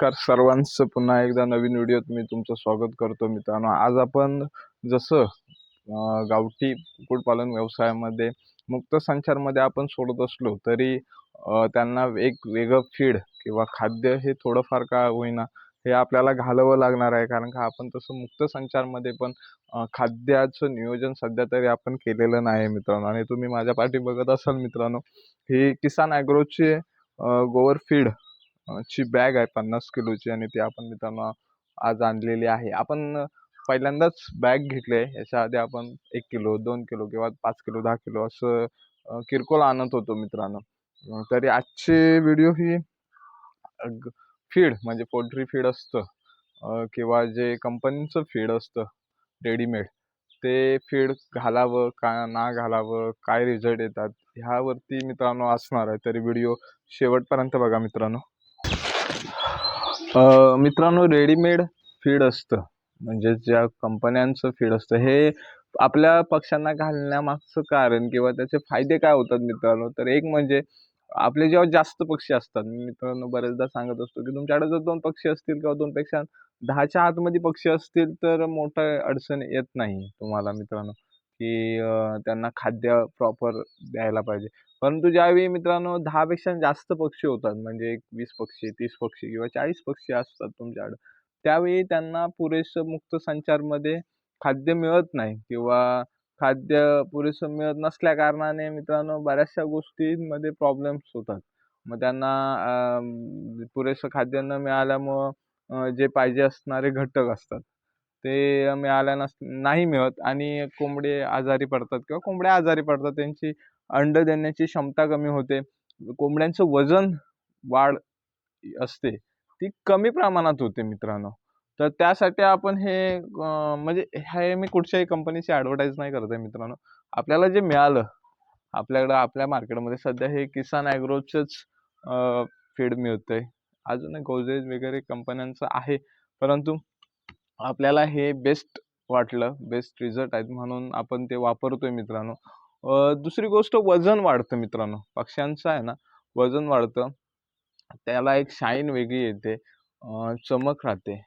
नमस्कार सर्वांचं. पुन्हा एकदा नवीन व्हिडिओत मी तुमचं स्वागत करतो मित्रांनो. आज आपण जसं गावठी कुक्कुटपालन व्यवसायामध्ये मुक्त संचारमध्ये आपण सोडत असलो तरी त्यांना एक वेगळं फीड किंवा खाद्य हे थोडंफार का होईना हे आपल्याला घालावं लागणार आहे. कारण का आपण तसं मुक्त संचारमध्ये पण खाद्याचं नियोजन सध्या तरी आपण केलेलं नाही मित्रांनो. आणि तुम्ही माझ्या पाठी बघत असाल मित्रांनो ही किसान ॲग्रोची गोवर फीड ची बॅग आहे पन्नास किलोची आणि ती आपण मित्रांनो आज आणलेली आहे. आपण पहिल्यांदाच बॅग घेतली आहे याच्या आधी आपण एक किलो दोन किलो किंवा पाच किलो दहा किलो असं किरकोळ आणत होतो मित्रांनो. तरी आजची व्हिडिओ ही फीड म्हणजे पोल्ट्री फीड असतं. किंवा जे कंपनीचं फीड असतं रेडीमेड ते फीड घालावं का ना घालावं काय रिझल्ट येतात ह्यावरती मित्रांनो असणार आहे. तरी व्हिडिओ शेवटपर्यंत बघा मित्रांनो. मित्रांनो रेडीमेड फीड असतं. म्हणजे ज्या कंपन्यांचं फीड असतं. हे आपल्या पक्ष्यांना घालण्यामागचं कारण किंवा त्याचे फायदे काय होतात मित्रांनो? तर एक म्हणजे आपले जेव्हा जास्त पक्षी असतात मी मित्रांनो बरेचदा सांगत असतो की तुमच्याकडे जर दोन पक्षी असतील किंवा दोनपेक्षा दहाच्या आतमध्ये पक्षी असतील तर मोठं अडचण येत नाही तुम्हाला मित्रांनो. की त्यांना खाद्य प्रॉपर द्यायला पाहिजे. परंतु ज्यावेळी मित्रांनो दहापेक्षा जास्त पक्षी होतात म्हणजे एक वीस पक्षी तीस पक्षी किंवा चाळीस पक्षी असतात तुमच्याकडं त्यावेळी त्यांना पुरेसं मुक्त संचारमध्ये खाद्य मिळत नाही किंवा खाद्य पुरेसं मिळत नसल्या कारणाने मित्रांनो बऱ्याचशा गोष्टींमध्ये प्रॉब्लेम्स होतात. मग त्यांना पुरेसं खाद्य न मिळाल्यामुळं जे पाहिजे असणारे घटक असतात. ते मिळाल्या नस नाही मिळत. आणि कोंबडे आजारी पडतात किंवा कोंबड्या आजारी पडतात त्यांची अंड देण्याची क्षमता कमी होते. कोंबड्यांचं वजन वाढ असते. ती कमी प्रमाणात होते मित्रांनो. तर त्यासाठी आपण हे म्हणजे हे मी कुठच्याही कंपनीची ॲडव्हर्टाईज नाही करत आहे मित्रांनो. आपल्याला जे मिळालं आपल्याकडं आपल्या मार्केटमध्ये सध्या हे किसान ॲग्रोचंच फीड मिळतं आहे अजून गोदरेज वगैरे कंपन्यांचं आहे. परंतु आपल्याला हे बेस्ट वाटलं बेस्ट रिझल्ट आहेत म्हणून आपण ते वापरतोय मित्रांनो. दुसरी गोष्ट वजन वाढतं मित्रांनो. पक्ष्यांचं आहे ना वजन वाढतं. त्याला एक शाईन वेगळी येते. चमक राहते.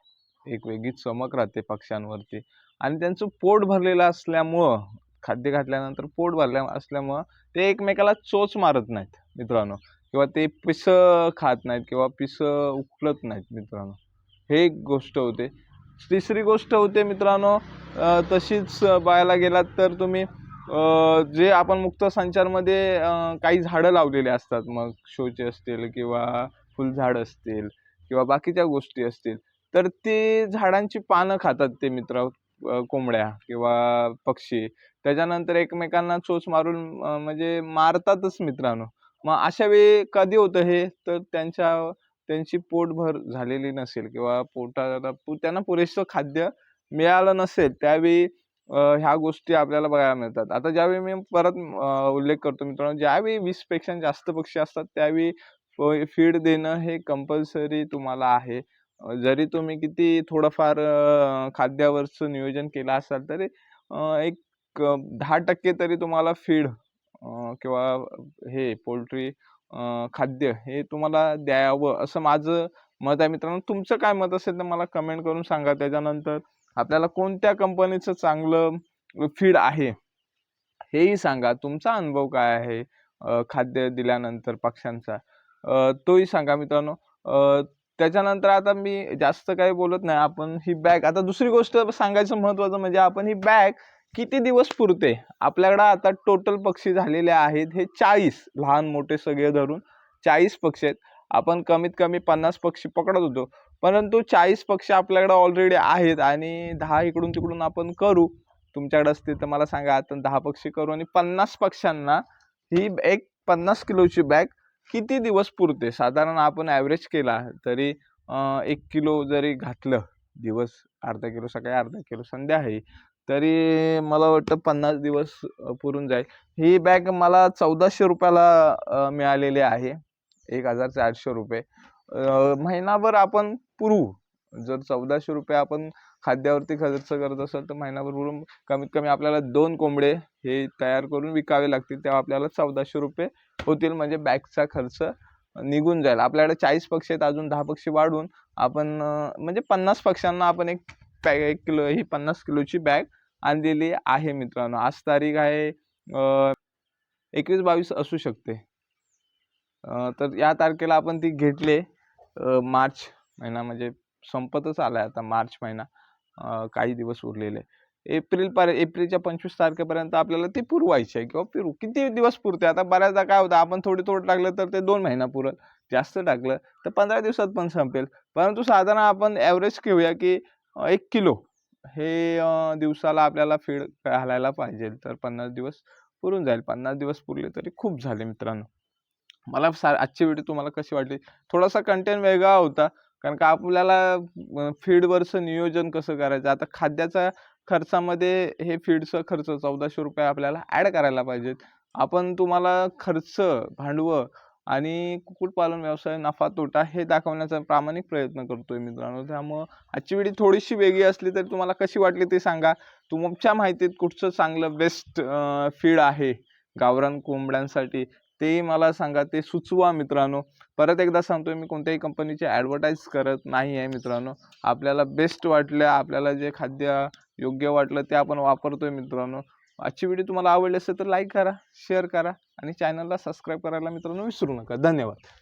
एक वेगळी चमक राहते पक्ष्यांवरती. आणि त्यांचं पोट भरलेलं असल्यामुळं खाद्य घातल्यानंतर पोट भरल्या असल्यामुळं ते एकमेकाला चोच मारत नाहीत मित्रांनो. किंवा ते पिसं खात नाहीत किंवा पिसं उकलत नाहीत मित्रांनो. हे एक गोष्ट होते. तिसरी गोष्ट होते मित्रांनो तशीच पाहायला गेलात तर तुम्ही जे आपण मुक्त संचारमध्ये काही झाडं लावलेले असतात मग शोचे असतील किंवा फुलझाड असतील किंवा बाकीच्या गोष्टी असतील तर ते झाडांची पानं खातात ते मित्र कोंबड्या किंवा पक्षी. त्याच्यानंतर एकमेकांना चोच मारून म्हणजे मारतातच मित्रांनो. मग अशा वेळी कधी होतं हे? तर त्यांच्या त्यांची पोटभर झालेली नसेल किंवा पोटाला पु- त्यांना पुरेसं खाद्य मिळालं नसेल त्यावेळी ह्या गोष्टी आपल्याला बघायला मिळतात. आता ज्यावेळी मी परत उल्लेख करतो मित्रांनो ज्यावेळी वीसपेक्षा जास्त पक्षी असतात त्यावेळी फीड देणं हे कंपल्सरी तुम्हाला आहे. जरी तुम्ही किती थोडंफार खाद्यावरचं नियोजन केलं असाल तरी एक दहा टक्के तरी तुम्हाला फीड किंवा हे पोल्ट्री खाद्य हे तुम्हाला द्यावं असं माझं मत आहे मित्रांनो. तुमचं काय मत असेल तर मला कमेंट करून सांगा. त्याच्यानंतर आपल्याला कोणत्या कंपनीचं चांगलं फीड आहे हेही सांगा. तुमचा अनुभव काय आहे खाद्य दिल्यानंतर पक्ष्यांचा? तोही सांगा मित्रांनो. त्याच्यानंतर आता मी जास्त काही बोलत नाही. आपण ही बॅग आता दुसरी गोष्ट सांगायचं महत्त्वाचं म्हणजे आपण ही बॅग किती दिवस पुरते? आपल्याकडं आता टोटल पक्षी झालेले आहेत हे चाळीस लहान मोठे सगळे धरून चाळीस पक्षी आहेत. आपण कमीत कमी पन्नास पक्षी पकडत होतो. परंतु चाळीस पक्षी आपल्याकडं ऑलरेडी आहेत आणि दहा इकडून तिकडून आपण करू. तुमच्याकडे असतील तर मला सांगा आता दहा पक्षी करू आणि पन्नास पक्ष्यांना ही एक पन्नास किलोची बॅग किती दिवस पुरते? साधारण आपण ॲव्हरेज केला तरी एक किलो जरी घातलं दिवस अर्धा किलो सकाळी अर्धा किलो संध्याकाळी तरी मला वाटतं पन्नास दिवस पुरून जाईल. ही बॅग मला चौदाशे रुपयाला मिळालेली आहे. एक हजार चारशे रुपये. महिनाभर आपण पुरवू जर चौदाशे रुपये आपण खाद्यावरती खर्च करत असेल तर महिनाभर पुरून कमीत कमी आपल्याला दोन कोंबडे हे तयार करून विकावे लागतील. तेव्हा आपल्याला चौदाशे रुपये होतील. म्हणजे बॅगचा खर्च निघून जाईल. आपल्याकडे चाळीस पक्षी आहेत. अजून दहा पक्षी वाढवून आपण म्हणजे पन्नास पक्ष्यांना आपण एक पॅ एक किलो ही पन्नास किलोची बॅग आणलेली आहे मित्रांनो. आज तारीख आहे एकवीस बावीस असू शकते. तर या तारखेला आपण ती घेतले मार्च महिना म्हणजे संपतच आला आहे आता मार्च महिना. काही दिवस उरलेले. एप्रिल पर एप्रिलच्या पंचवीस तारखेपर्यंत आपल्याला ती पुरवायची आहे किंवा पिरू किती दिवस पुरते? आता बऱ्याचदा काय होतं आपण थोडी थोडं टाकलं तर ते दोन महिना पुरल जास्त टाकलं तर पंधरा दिवसात पण संपेल. परंतु साधारण आपण ॲव्हरेज घेऊया की एक किलो. हे दिवसाला आपल्याला फीड घालायला पाहिजे. तर पन्नास दिवस पुरून जाईल. पन्नास दिवस पुरले तरी खूप झाले मित्रांनो. मला सा आजची व्हिडिओ तुम्हाला कशी वाटली? थोडासा कंटेंट वेगळा होता. कारण का आपल्याला फीडवरचं नियोजन कसं करायचं? आता खाद्याचा खर्चामध्ये हे फीडचं खर्च चौदाशे रुपये आपल्याला ॲड करायला पाहिजेत. आपण तुम्हाला खर्च भांडवल आणि कुक्कुटपालन व्यवसाय नफा तोटा हे दाखवण्याचा प्रामाणिक प्रयत्न करतोय मित्रांनो. त्यामुळं आजची व्हिडिओ थोडीशी वेगळी असली तरी तुम्हाला कशी वाटली ते सांगा. तुमच्या माहितीत कुठचं चांगलं बेस्ट फीड आहे गावरान कोंबड्यांसाठी तेही मला सांगा ते सुचवा मित्रांनो. परत एकदा सांगतोय मी कोणत्याही कंपनीची ॲडव्हर्टाईज करत नाही आहे मित्रांनो. आपल्याला बेस्ट वाटलं आपल्याला जे खाद्य योग्य वाटलं ते आपण वापरतोय मित्रांनो. आजची व्हिडिओ तुम्हाला आवडली असेल तर लाईक करा शेअर करा आणि चॅनलला सबस्क्राईब करायला मित्रांनो विसरू नका. धन्यवाद.